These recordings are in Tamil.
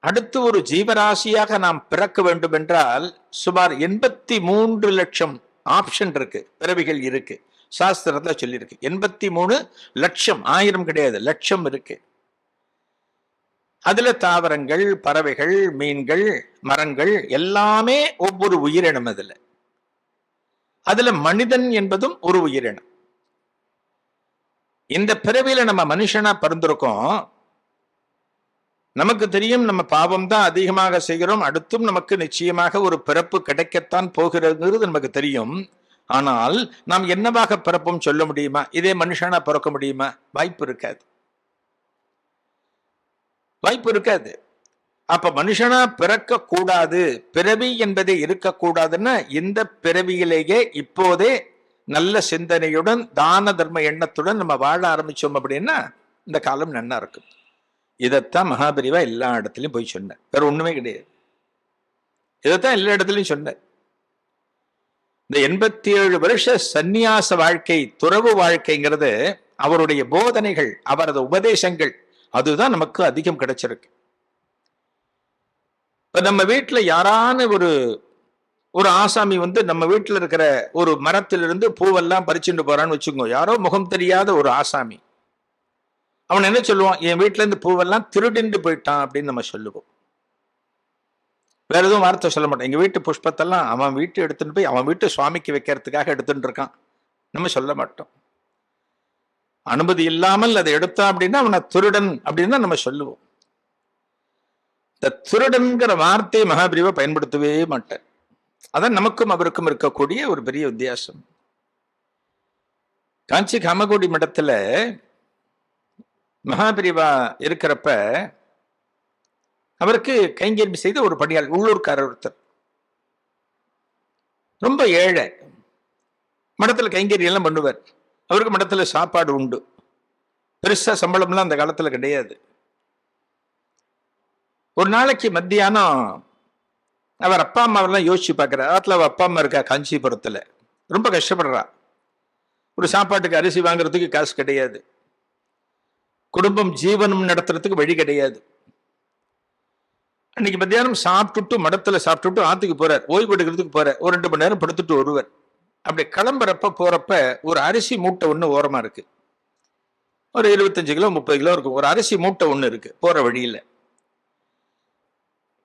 அடுத்து ஒரு ஜீவராசியாக நாம் பிறக்க வேண்டும் என்றால் சுமார் எண்பத்தி மூன்று லட்சம் ஆப்ஷன் இருக்கு பிறவிகள் இருக்கு. சாஸ்திரத்துல சொல்லியிருக்கு. எண்பத்தி மூணு லட்சம் ஆயிரம் கிடையாது லட்சம் இருக்கு. அதுல தாவரங்கள் பறவைகள் மீன்கள் மரங்கள் எல்லாமே ஒவ்வொரு உயிரினம் அதுல. அதுல மனிதன் என்பதும் ஒரு உயிரினம். இந்த பிறவியில நம்ம மனுஷனா பிறந்திருக்கோம். நமக்கு தெரியும் நம்ம பாவம் தான் அதிகமாக செய்கிறோம். அடுத்தும் நமக்கு நிச்சயமாக ஒரு பிறப்பு கிடைக்கத்தான் போகிறதுங்கிறது நமக்கு தெரியும். ஆனால் நாம் என்னவாக பிறப்பும் சொல்ல முடியுமா? இதே மனுஷனா பிறக்க முடியுமா? வாய்ப்பு இருக்காது. வாய்ப்பு இருக்காது. அப்ப மனுஷனா பிறக்க கூடாது பிறவி என்பதே இருக்கக்கூடாதுன்னா இந்த பிறவியிலேயே இப்போதே நல்ல சிந்தனையுடன் தான தர்ம எண்ணத்துடன் நம்ம வாழ ஆரம்பிச்சோம் அப்படின்னா இந்த காலம் நன்னா இருக்கும். இதைத்தான் மகாபெரிவா எல்லா இடத்துலையும் போய் சொன்னேன் வேற ஒண்ணுமே கிடையாது. இதைத்தான் எல்லா இடத்துலையும் சொன்னேன் இந்த எண்பத்தி ஏழு வருஷ சந்நியாச வாழ்க்கை துறவு வாழ்க்கைங்கிறது அவருடைய போதனைகள் அவரது உபதேசங்கள் அதுதான் நமக்கு அதிகம் கிடைச்சிருக்கு. இப்ப நம்ம வீட்டுல யாரான ஒரு ஒரு ஆசாமி வந்து நம்ம வீட்டுல இருக்கிற ஒரு மரத்திலிருந்து பூவெல்லாம் பறிச்சுட்டு போறான்னு வச்சுக்கோங்க யாரோ முகம் தெரியாத ஒரு ஆசாமி. அவன் என்ன சொல்லுவான்? என் வீட்டுல இருந்து பூவெல்லாம் திருடிண்டு போயிட்டான் அப்படின்னு நம்ம சொல்லுவோம். வேற எதுவும் வார்த்தை சொல்ல மாட்டோம் எங்க வீட்டு புஷ்பத்தெல்லாம் அவன் வீட்டு எடுத்துட்டு போய் அவன் வீட்டு சுவாமிக்கு வைக்கிறதுக்காக எடுத்துட்டு இருக்கான். நம்ம சொல்ல மாட்டோம். அனுமதி இல்லாமல் அதை எடுத்தான் அப்படின்னா அவனை திருடன் அப்படின்னு தான் நம்ம சொல்லுவோம். இந்த திருடன்கிற வார்த்தையை மகாபிரிவா பயன்படுத்தவே மாட்டேன் அதான் நமக்கும் அவருக்கும் இருக்கக்கூடிய ஒரு பெரிய வித்தியாசம். காஞ்சி காமகோடி மடத்துல மகாபிரிவா இருக்கிறப்ப அவருக்கு கைங்கரிப்பு செய்த ஒரு பணியாள் உள்ளூர்காரர் ஒருத்தர். ரொம்ப ஏழை. மடத்தில் கைங்கறி எல்லாம் பண்ணுவார். அவருக்கு மடத்தில் சாப்பாடு உண்டு. பெருசா சம்பளம்லாம் அந்த காலத்தில் கிடையாது. ஒரு நாளைக்கு மத்தியானம் அவர் அப்பா அம்மாவெல்லாம் யோசிச்சு பார்க்குறார் அதில் அவள் அப்பா அம்மா இருக்கா காஞ்சிபுரத்தில். ரொம்ப கஷ்டப்படுறா. ஒரு சாப்பாட்டுக்கு அரிசி வாங்குறதுக்கு காசு கிடையாது. குடும்பம் ஜீவனம் நடத்துறதுக்கு வழி கிடையாது. அன்னைக்கு மத்தியானம் சாப்பிட்டுட்டு மடத்துல சாப்பிட்டுட்டு ஆத்துக்கு போறார். ஓய்வு எடுக்கிறதுக்கு போறார். ஒரு ரெண்டு மணி நேரம் படுத்துட்டு ஒருவர் அப்படி கிளம்புறப்ப போறப்ப ஒரு அரிசி மூட்டை ஒன்று ஓரமா இருக்கு. ஒரு இருபத்தஞ்சு கிலோ முப்பது கிலோ இருக்கும். ஒரு அரிசி மூட்டை ஒன்று இருக்கு போற வழியில.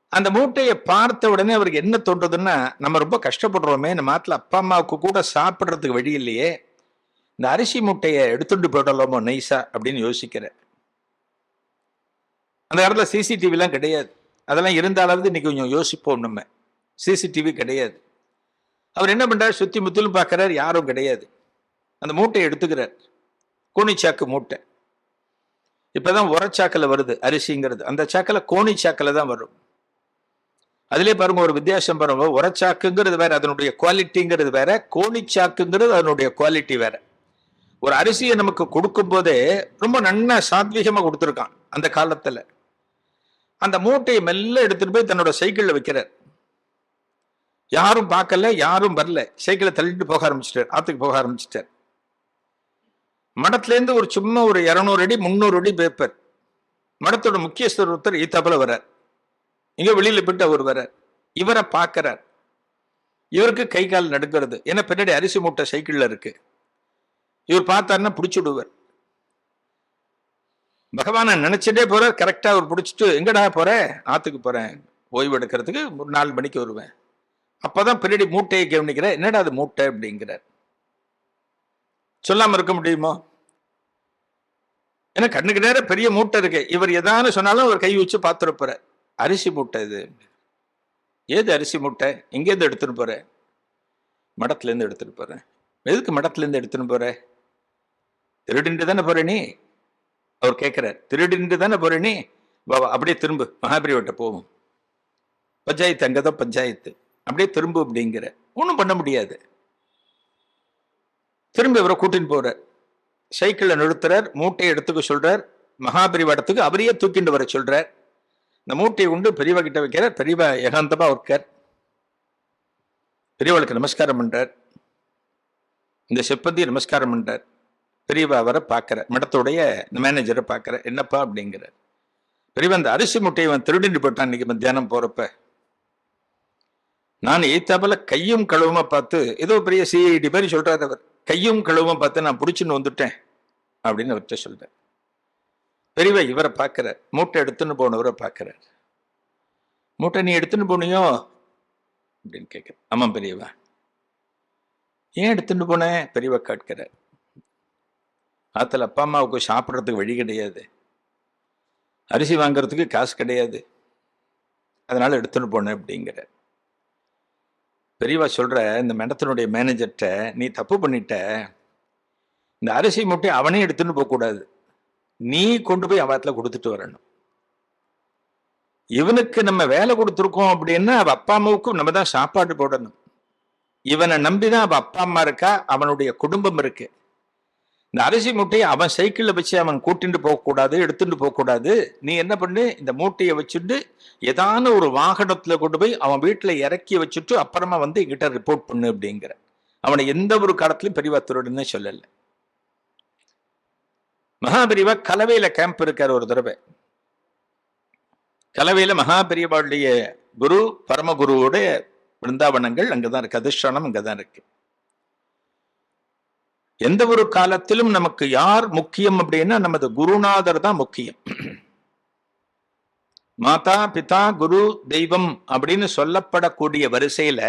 அந்த மூட்டையை பார்த்த உடனே அவருக்கு என்ன தோன்றதுன்னா நம்ம ரொம்ப கஷ்டப்படுறோமே நம்ம ஆத்துல அப்பா அம்மாவுக்கு கூட சாப்பிட்றதுக்கு வழி இல்லையே. இந்த அரிசி மூட்டையை எடுத்துட்டு போயிடலாமோ நைஸா அப்படின்னு யோசிக்கிறேன். அந்த இடத்துல சிசிடிவிலாம் கிடையாது. அதெல்லாம் இருந்தாலாவது இன்னைக்கு கொஞ்சம் யோசிப்போம் நம்ம. சிசிடிவி கிடையாது. அவர் என்ன பண்ணுறார் சுற்றி முத்திலும் பார்க்குறார் யாரும் கிடையாது. அந்த மூட்டையை எடுத்துக்கிறார். கோணிச்சாக்கு மூட்டை. இப்போ தான் உரச்சாக்கில் வருது அரிசிங்கிறது. அந்த சாக்கில் கோணிச்சாக்கில் தான் வரும். அதிலே பாருங்க ஒரு வித்தியாசம் பாருங்க. உரச்சாக்குங்கிறது வேற அதனுடைய குவாலிட்டிங்கிறது வேற கோணிச்சாக்குங்கிறது அதனுடைய குவாலிட்டி வேற. ஒரு அரிசியை நமக்கு கொடுக்கும் போதே ரொம்ப நன்ன சாத்வீகமா கொடுத்துருக்கான் அந்த காலத்துல. அந்த மூட்டையை மெல்ல எடுத்துட்டு போய் தன்னோட சைக்கிள்ல வைக்கிறார். யாரும் பார்க்கல யாரும் வரல. சைக்கிளை தள்ளிட்டு போக ஆரம்பிச்சிட்டார். ஆத்துக்கு போக ஆரம்பிச்சிட்டார். மடத்துலேருந்து ஒரு சும்மா ஒரு இரநூறு அடி முந்நூறு அடி பேப்பர். மடத்தோட முக்கியஸ்தர் ஒருத்தர் ஈத்தாப்பில் வர்றார். இங்கே வெளியில் போயிட்டு அவர் வர்றார். இவரை பார்க்கறார். இவருக்கு கை கால் நடுக்கிறது ஏன்னா பின்னாடி அரிசி மூட்டை சைக்கிளில் இருக்குது இவர் பார்த்தாருன்னா பிடிச்சி விடுவார் பகவானை நினைச்சிட்டே போறார் கரெக்டா அவர் பிடிச்சிட்டு எங்கடா போற? ஆத்துக்கு போறேன். ஓய்வு எடுக்கிறதுக்கு ஒரு நாலு மணிக்கு வருவேன். அப்பதான் பின்னாடி மூட்டையை கவனிக்கிறேன் என்னடா அது மூட்டை? அப்படிங்கிறார். சொல்லாம இருக்க முடியுமோ? ஏன்னா கண்ணுக்கு நேரம் பெரிய மூட்டை இருக்கு. இவர் எதானு சொன்னாலும் அவர் கை வச்சு பார்த்துருப்பார் அரிசி மூட்டை இது. ஏது அரிசி மூட்டை? எங்கேருந்து எடுத்துட்டு போற? மடத்துலேருந்து எடுத்துட்டு போறேன் எதுக்கு மடத்துலேருந்து எடுத்துன்னு எடுத்துட்டு போற? திருடின்று தானே போற நீ? அவர் கேட்கிறார். திருடின்று தானே போற நீ? வா அப்படியே திரும்பு. மகாபிரிவட்ட போவோம். பஞ்சாயத்து அங்கதான் பஞ்சாயத்து. அப்படியே திரும்பு அப்படிங்கிற. ஒன்றும் பண்ண முடியாது. திரும்ப இவரை கூட்டின்னு போறார். சைக்கிளை நிறுத்துறார். மூட்டையை எடுத்துக்க சொல்றார். மகாபிரிவாடத்துக்கு அவரையே தூக்கிட்டு வர சொல்றார். இந்த மூட்டையை உண்டு பெரியவா கிட்ட வைக்கிறார். பெரியவா ஏகாந்தமா இருக்கார் பெரியவளுக்கு நமஸ்காரம் பண்றார். இந்த செப்பந்தி நமஸ்காரம் பண்றார். பெரியவா அவரை பார்க்கிறார் மடத்துடைய மேனேஜரை பார்க்கிறார் என்னப்பா அப்படிங்கிறார் பெரியவா அந்த அரிசி முட்டையை அவன் திருடிட்டு போட்டான் இன்னைக்கு மத்தியானம் போகிறப்ப நான் எய்த்தாப்பில் கையும் கழுவுமா பார்த்து ஏதோ பெரிய சிஐடி மாதிரி சொல்கிறார் அவர். கையும் கழுவுமா பார்த்து நான் பிடிச்சின்னு வந்துட்டேன் அப்படின்னு அவர்கிட்ட சொல்கிறேன் பெரியவா இவரை பார்க்குற மூட்டை எடுத்துன்னு போனவரை பார்க்குறார் மூட்டை நீ எடுத்துன்னு போனியோ? அப்படின்னு கேட்குறேன். ஆமாம் பெரியவா ஏன் எடுத்துட்டு போனேன் பெரியவா கேட்கிறார். ஆற்றுல அப்பா அம்மாவுக்கு சாப்பிட்றதுக்கு வழி கிடையாது. அரிசி வாங்குறதுக்கு காசு கிடையாது. அதனால் எடுத்துன்னு போனேன் அப்படிங்கிற. பெரியவா சொல்கிற இந்த மடத்தினுடைய மேனேஜர்கிட்ட நீ தப்பு பண்ணிட்ட. இந்த அரிசி மூட்டை அவனே எடுத்துன்னு போகக்கூடாது நீ கொண்டு போய் அவத்தில் கொடுத்துட்டு வரணும். இவனுக்கு நம்ம வேலை கொடுத்துருக்கோம் அப்படின்னா அவள் அப்பா அம்மாவுக்கும் நம்ம தான் சாப்பாடு போடணும். இவனை நம்பி தான் அவள் அப்பா அம்மா இருக்கா அவனுடைய குடும்பம் இருக்குது இந்த அரிசி மூட்டையை அவன் சைக்கிளில் வச்சு அவன் கூட்டிட்டு போகக்கூடாது எடுத்துட்டு போகக்கூடாது. நீ என்ன பண்ணு? இந்த மூட்டையை வச்சுட்டு ஏதான ஒரு வாகனத்துல கொண்டு போய் அவன் வீட்டுல இறக்கி வச்சுட்டு அப்புறமா வந்து என்கிட்ட ரிப்போர்ட் பண்ணு அப்படிங்கிற. அவனை எந்த ஒரு காலத்திலையும் பெரியவா திருடுன்னு சொல்லல. மகாபெரிவா கலவையில கேம்ப் இருக்கார் ஒரு தடவை. கலவையில் மகாபெரியவாளுடைய குரு பரமகுருவோட பிருந்தாவனங்கள் அங்கதான் இருக்கு. அதிஷ்டானம் அங்கதான் இருக்கு. எந்த ஒரு காலத்திலும் நமக்கு யார் முக்கியம் அப்படின்னா நமது குருநாதர் தான் முக்கியம். மாதா பிதா குரு தெய்வம் அப்படின்னு சொல்லப்படக்கூடிய வரிசையில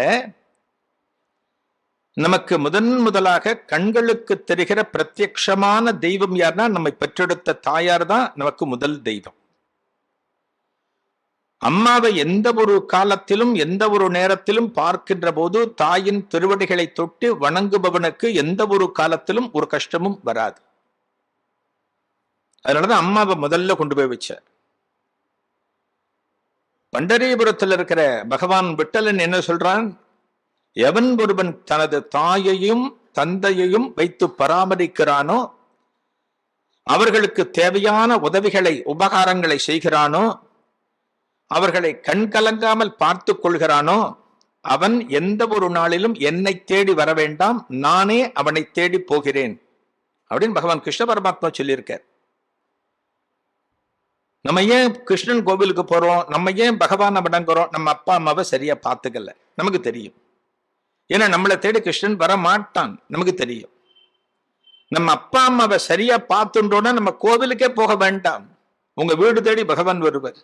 நமக்கு முதன் முதலாக கண்களுக்கு தெரிகிற பிரத்யக்ஷமான தெய்வம் யார்னா நம்மை பெற்றெடுத்த தாயார் தான் நமக்கு முதல் தெய்வம். அம்மாவை எந்த ஒரு காலத்திலும் எந்த ஒரு நேரத்திலும் பார்க்கின்ற போது தாயின் திருவடிகளை தொட்டு வணங்குபவனுக்கு எந்த ஒரு காலத்திலும் ஒரு கஷ்டமும் வராது. அதனாலதான் அம்மாவை முதல்ல கொண்டு போய் வச்சார். பண்டரிபுரத்தில் இருக்கிற பகவான் விட்டலன் என்ன சொல்றான்? எவன் ஒருவன் தனது தாயையும் தந்தையையும் வைத்து பராமரிக்கிறானோ அவர்களுக்கு தேவையான உதவிகளை உபகாரங்களை செய்கிறானோ அவர்களை கண் கலங்காமல் பார்த்து கொள்கிறானோ? அவன் எந்த ஒரு நாளிலும் என்னை தேடி வர வேண்டாம். நானே அவனை தேடி போகிறேன். அப்படின்னு பகவான் கிருஷ்ண பரமாத்மா சொல்லியிருக்கார். நம்ம ஏன் கிருஷ்ணன் கோவிலுக்கு போறோம்? நம்ம ஏன் பகவானை வணங்குறோம் நம்ம அப்பா அம்மாவை சரியா பார்த்துக்கல. நமக்கு தெரியும். ஏன்னா நம்மளை தேடி கிருஷ்ணன் வர மாட்டான். நமக்கு தெரியும். நம்ம அப்பா அம்மாவை சரியா பார்த்துட்டோம்னா நம்ம கோவிலுக்கே போக வேண்டாம். உங்க வீடு தேடி பகவான் வருவர்.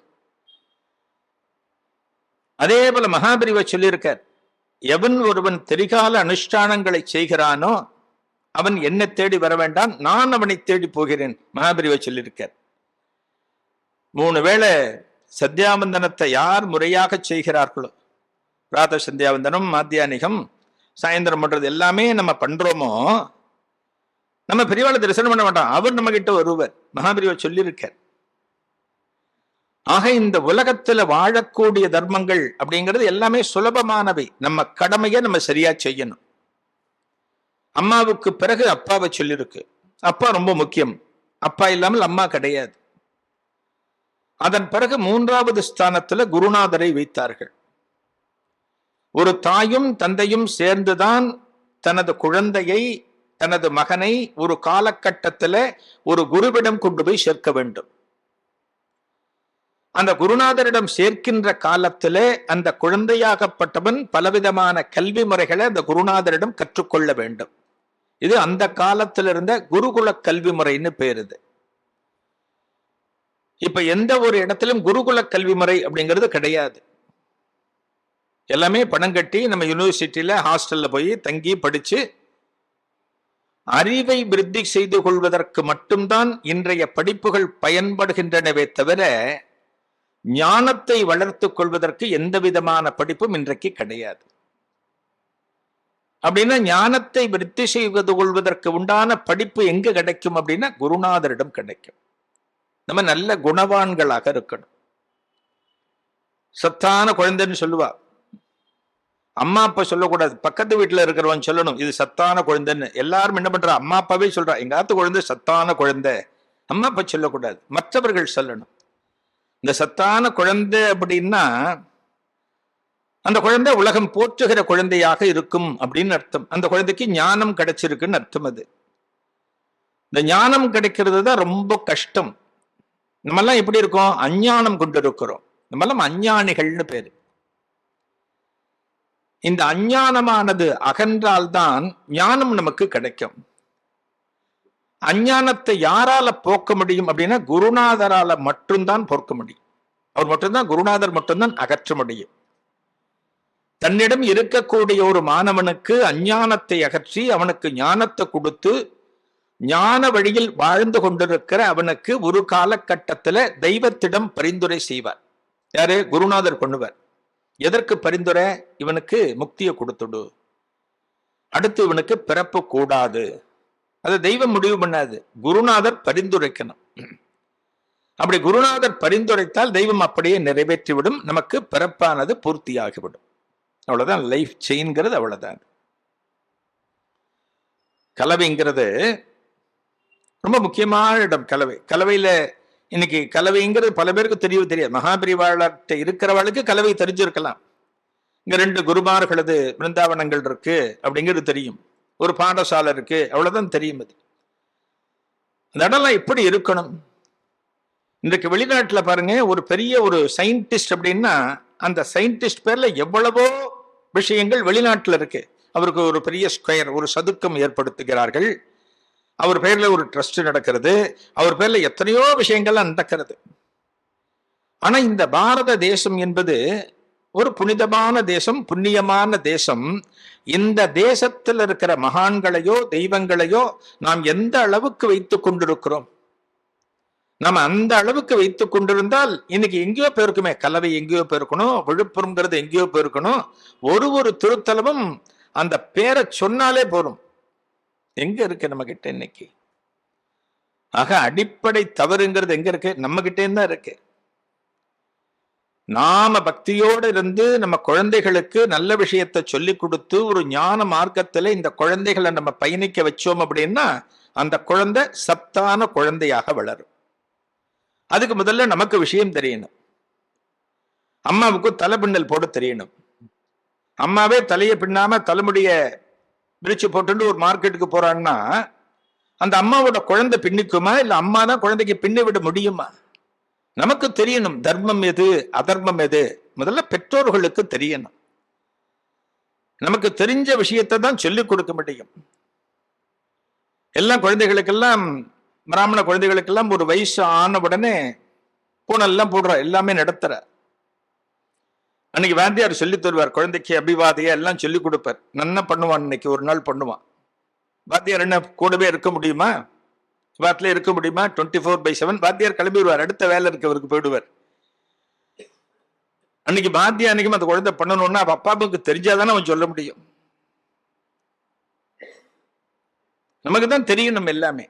அதே போல மகாபிரிவை சொல்லியிருக்கார் எவன் ஒருவன் திரிகால அனுஷ்டானங்களை செய்கிறானோ அவன் என்ன தேடி வர வேண்டாம் நான் அவனை தேடி போகிறேன் மகாபிரிவை சொல்லியிருக்கார். மூணு வேளை சத்தியாவந்தனத்தை யார் முறையாக செய்கிறார்களோ பிராத சந்தியாவந்தனம் மாத்தியானிகம் சாயந்தரம் பண்றது எல்லாமே நம்ம பண்றோமோ நம்ம பெரியவாளை தரிசனம் பண்ண மாட்டோம் அவர் நம்ம கிட்ட வருவர் மகாபிரிவை சொல்லியிருக்கார். ஆக இந்த உலகத்துல வாழக்கூடிய தர்மங்கள் அப்படிங்கிறது எல்லாமே சுலபமானவை. நம்ம கடமையை நம்ம சரியா செய்யணும். அம்மாவுக்கு பிறகு அப்பாவை சொல்லியிருக்கு அப்பா ரொம்ப முக்கியம். அப்பா இல்லாமல் அம்மா கிடையாது. அதன் பிறகு மூன்றாவது ஸ்தானத்துல குருநாதரை வைத்தார்கள். ஒரு தாயும் தந்தையும் சேர்ந்துதான் தனது குழந்தையை தனது மகனை ஒரு காலகட்டத்துல ஒரு குருவிடம் கொண்டு போய் சேர்க்க வேண்டும். அந்த குருநாதரிடம் சேர்க்கின்ற காலத்திலே அந்த குழந்தையாகப்பட்டவன் பலவிதமான கல்வி முறைகளை அந்த குருநாதரிடம் கற்றுக்கொள்ள வேண்டும். இது அந்த காலத்துல இருந்த குருகுல கல்வி முறைன்னு பேருது இப்ப எந்த ஒரு இடத்திலும் குருகுல கல்வி முறை அப்படிங்கிறது கிடையாது. எல்லாமே பணம் கட்டி நம்ம யூனிவர்சிட்டியில ஹாஸ்டல்ல போய் தங்கி படிச்சு அறிவை விருத்தி செய்து கொள்வதற்கு மட்டும்தான் இன்றைய படிப்புகள் பயன்படுகின்றனவே தவிர ஞானத்தை வளர்த்துக் கொள்வதற்கு எந்த விதமான படிப்பும் இன்றைக்கு கிடையாது. அப்படின்னா ஞானத்தை விருத்தி செய்வது கொள்வதற்கு உண்டான படிப்பு எங்க கிடைக்கும் அப்படின்னா குருநாதரிடம் கிடைக்கும். நம்ம நல்ல குணவான்களாக இருக்கணும். சத்தான குழந்தைன்னு சொல்லுவா. அம்மா அப்பா சொல்லக்கூடாது. பக்கத்து வீட்டுல இருக்கிறவன் சொல்லணும் இது சத்தான குழந்தைன்னு. எல்லாரும் என்ன பண்றா? அம்மா அப்பாவே சொல்றா எங்காத்து குழந்தை? சத்தான குழந்தை. அம்மா அப்பா சொல்லக்கூடாது. மற்றவர்கள் சொல்லணும். இந்த சத்தான குழந்தை அப்படின்னா அந்த குழந்தை உலகம் போற்றுகிற குழந்தையாக இருக்கும் அப்படின்னு அர்த்தம். அந்த குழந்தைக்கு ஞானம் கிடைச்சிருக்குன்னு அர்த்தம் அது. இந்த ஞானம் கிடைக்கிறது தான் ரொம்ப கஷ்டம். நம்மெல்லாம் எப்படி இருக்கோம்? அஞ்ஞானம் கொண்டு இருக்கிறோம் நம்மெல்லாம் அஞ்ஞானிகள்னு பேரு. இந்த அஞ்ஞானமானது அகன்றால்தான் ஞானம் நமக்கு கிடைக்கும். அஞ்ஞானத்தை யாரால போக்க முடியும் அப்படின்னா குருநாதரால மட்டும்தான் போக்க முடியும். அவர் மட்டும்தான் குருநாதர் மட்டும்தான் அகற்ற முடியும். தன்னிடம் இருக்கக்கூடிய ஒரு மாணவனுக்கு அஞ்ஞானத்தை அகற்றி அவனுக்கு ஞானத்தை கொடுத்து ஞான வழியில் வாழ்ந்து கொண்டிருக்கிற அவனுக்கு ஒரு காலகட்டத்துல தெய்வத்திடம் பரிந்துரை செய்வார். யாரு? குருநாதர் பண்ணுவார். எதற்கு பரிந்துரை? இவனுக்கு முக்தியை கொடுத்துடு. அடுத்து இவனுக்கு பிறப்பு கூடாது. அதை தெய்வம் முடிவு பண்ணாது. குருநாதர் பரிந்துரைக்கணும். அப்படி குருநாதர் பரிந்துரைத்தால் தெய்வம் அப்படியே நிறைவேற்றிவிடும். நமக்கு பிறப்பானது பூர்த்தியாகிவிடும். அவ்வளவுதான். லைஃப் செயின்கிறது அவ்வளவுதான். கலவைங்கிறது ரொம்ப முக்கியமான இடம் கலவை. கலவையில இன்னைக்கு கலவைங்கிறது பல பேருக்கு தெரியவே தெரியாது. மகாபிரிவாளர்கிட்ட இருக்கிறவளுக்கு கலவை தெரிஞ்சிருக்கலாம். இங்க ரெண்டு குருமார்களது பிருந்தாவனங்கள் இருக்கு அப்படிங்கிறது தெரியும். ஒரு பாடசாலை இருக்கு அவ்வளவுதான் தெரியும் அது. அந்த இடம்லாம் எப்படி இருக்கணும்? இன்றைக்கு வெளிநாட்டில் பாருங்க ஒரு பெரிய ஒரு சயின்டிஸ்ட் அப்படின்னா அந்த சயின்டிஸ்ட் பேர்ல எவ்வளவோ விஷயங்கள் வெளிநாட்டில் இருக்கு. அவருக்கு ஒரு பெரிய ஸ்கொயர் ஒரு சதுக்கம் ஏற்படுத்துகிறார்கள். அவர் பேர்ல ஒரு ட்ரஸ்ட் நடக்கிறது. அவர் பேர்ல எத்தனையோ விஷயங்கள்லாம் நடக்கிறது. ஆனா இந்த பாரத தேசம் என்பது ஒரு புனிதமான தேசம் புண்ணியமான தேசம். இந்த தேசத்தில் இருக்கிற மகான்களையோ தெய்வங்களையோ நாம் எந்த அளவுக்கு வைத்துக் கொண்டிருக்கிறோம்? நம்ம அந்த அளவுக்கு வைத்துக் கொண்டிருந்தால் இன்னைக்கு எங்கேயோ போயிருக்குமே. கலவை எங்கேயோ போயிருக்கணும் விழுப்புரம்ங்கிறது எங்கேயோ போயிருக்கணும். ஒரு ஒரு திருத்தலமும் அந்த பேரை சொன்னாலே போதும். எங்க இருக்கு நம்ம கிட்ட இன்னைக்கு? ஆக அடிப்படை தவறுங்கிறது எங்க இருக்கு? நம்ம கிட்டேன்னு தான் இருக்கு. நாம பக்தியோடு இருந்து நம்ம குழந்தைகளுக்கு நல்ல விஷயத்தை சொல்லி கொடுத்து ஒரு ஞான மார்க்கத்துல இந்த குழந்தைகளை நம்ம பயணிக்க வச்சோம் அப்படின்னா அந்த குழந்தை சத்தான குழந்தையாக வளரும். அதுக்கு முதல்ல நமக்கு விஷயம் தெரியணும். அம்மாவுக்கு தலை பின்னல் போட தெரியணும். அம்மாவே தலையை பின்னாம தலைமுடிய பிரிச்சு போட்டு ஒரு மார்க்கெட்டுக்கு போறாங்கன்னா அந்த அம்மாவோட குழந்தை பின்னிக்குமா? இல்ல அம்மா தான் குழந்தைக்கு பின்னி விட முடியுமா? நமக்கு தெரியணும் தர்மம் எது அதர்மம் எது? முதல்ல பெற்றோர்களுக்கு தெரியணும். நமக்கு தெரிஞ்ச விஷயத்தை தான் சொல்லிக் கொடுக்க முடியும். எல்லாம் குழந்தைகளுக்கெல்லாம் பிராமண குழந்தைகளுக்கெல்லாம் ஒரு வயசு ஆன உடனே பூனெல்லாம் போடுற எல்லாமே நடத்துற. அன்னைக்கு வாத்தியார் சொல்லி தருவார் குழந்தைக்கு அபிவாதைய எல்லாம் சொல்லி கொடுப்பார். நன்னா பண்ணுவான்? இன்னைக்கு ஒரு நாள் பண்ணுவான். வாத்தியார் என்ன கூடவே இருக்க முடியுமா? வாட்டில இருக்க முடியுமா? டுவெண்ட்டி ஃபோர் பை செவன் வாத்தியார் கிளம்பிடுவார். அடுத்த வேலை இருக்கவருக்கு போயிடுவார். அன்னைக்கு பாத்தியா அன்னைக்கும் அந்த குழந்தை பண்ணணும்னா அப்பாவுக்கு தெரிஞ்சாதானே அவன் சொல்ல முடியும். நமக்கு தான் தெரியும் நம்ம எல்லாமே.